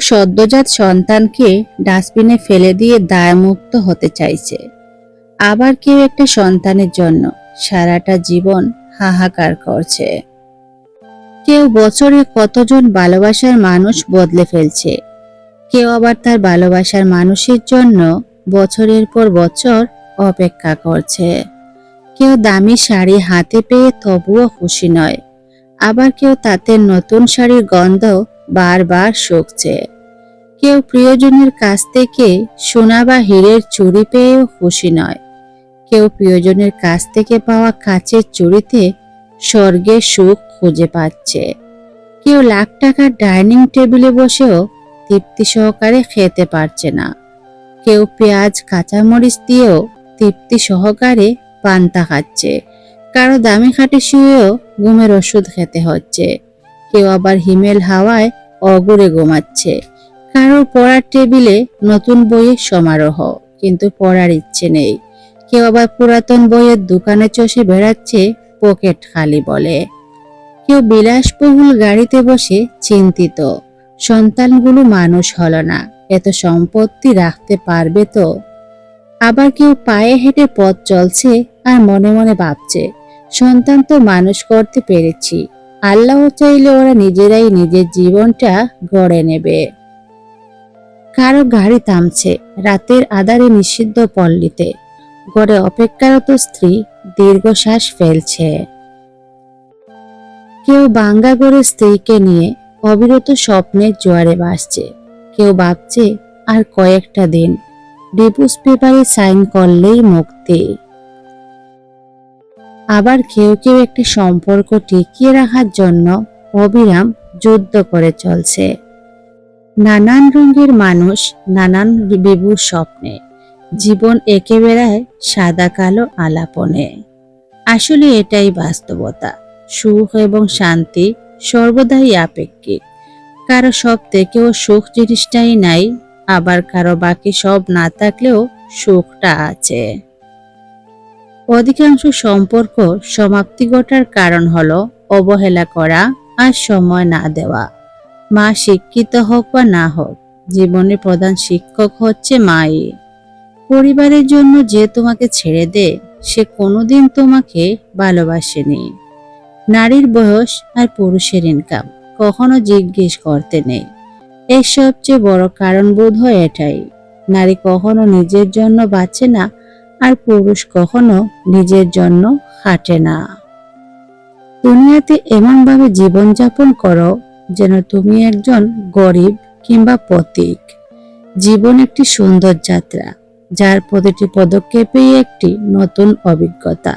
সদ্যজাত সন্তানকে ডাস্টবিনে ফেলে দিয়ে দায়মুক্ত হতে চাইছে। আবার কেউ একটা সন্তানের জন্য সারাটা জীবন হাহাকার করছে। কেউ বছরে কতজন ভালোবাসার মানুষ বদলে ফেলছে। কেউ আবার তার ভালোবাসার মানুষের জন্য বছরের পর বছর অপেক্ষা করছে। কেউ দামি শাড়ি হাতে পেয়ে তবুও খুশি নয়। আবার কেউ তাতে নতুন শাড়ির গন্ধ বারবার শুকছে কেউ প্রিয়জনের কাছ থেকে সোনা বা হীরের চুড়ি পেয়েও খুশি নয়। কেউ প্রিয়জনের কাছ থেকে পাওয়া কাচের চুড়িতে স্বর্গের সুখ খুঁজে পাচ্ছে। কেউ লাখ টাকার ডাইনিং টেবিলে বসেও তৃপ্তি সহকারে খেতে পারছে না। কেউ পেঁয়াজ, কাঁচামরিচ দিয়েও তৃপ্তি সহকারে পান্তা খাচ্ছে। কারও দামি খাটে শুয়েও ঘুমের ওষুধ খেতে হচ্ছে। কেউ আবার হিমেল হাওয়ায় অগুড়ে ঘুমাচ্ছে। কারোর পড়ার টেবিলে নতুন বইয়ের সমারোহ, কিন্তু পড়ার ইচ্ছে নেই। কেউ আবার পুরাতন বইয়ের দোকানে চষে বেড়াচ্ছে, পকেট খালি বলে। কেউ বিলাসবহুল গাড়িতে বসে চিন্তিত। সন্তানগুলো মানুষ হল না, এত সম্পত্তি রাখতে পারবে তো? আবার কেউ পায়ে হেঁটে পথ চলছে আর মনে মনে ভাবছে, সন্তান তো মানুষ করতে পেরেছি। আল্লাহ চাইলে ওরা নিজেরাই নিজের জীবনটা গড়ে নেবে। কারও গাড়ি থামছে, রাতের আধারে নিষিদ্ধ পল্লীতে। গড়ে অপেক্ষারত স্ত্রী দীর্ঘশ্বাস ফেলছে। কেউ বাঙ্গা করে স্ত্রীকে নিয়ে অবিরত স্বপ্নের জোয়ারে ভাসছে। কেউ ভাবছে আর কয়েকটা দিন, ডিভোর্স পেপারে সাইন করলেই মুক্তি। আবার কেউ কেউ একটি সম্পর্ক টিকিয়ে রাখার জন্য অবিরাম যুদ্ধ করে চলছে। নানান রঙের মানুষ, নানান বিভুর স্বপ্নে। জীবন একে বেড়ায় সাদা কালো আলাপনে। আসলে এটাই বাস্তবতা। সুখ এবং শান্তি সর্বদাই আপেক্ষিক। কারও সব থেকেও সুখ জিনিসটাই নাই, আবার কারও বাকি সব না থাকলেও সুখটা আছে। অধিকাংশ সম্পর্ক সমাপ্তি ঘটার কারণ হলো অবহেলা করা আর সময় না দেওয়া। মা শিক্ষিত হোক বা না হোক জীবনের প্রধান শিক্ষক হচ্ছে মাই। পরিবারের জন্য যে তোমাকে ছেড়ে দে, সে কোনোদিন তোমাকে ভালোবাসেনি। নারীর বয়স আর পুরুষের ইনকাম কখনো জিজ্ঞেস করতে নেই। এর সবচেয়ে বড় কারণ বোধ হয় এটাই, নারী কখনো নিজের জন্য বাঁচে না আর পুরুষ কখনো নিজের জন্য হাঁটে না। দুনিয়াতে এমনভাবে জীবনযাপন করো যেন তুমি একজন গরিব কিংবা পথিক। জীবন একটি সুন্দর যাত্রা, যার প্রতিটি পদক্ষেপেই একটি নতুন অভিজ্ঞতা।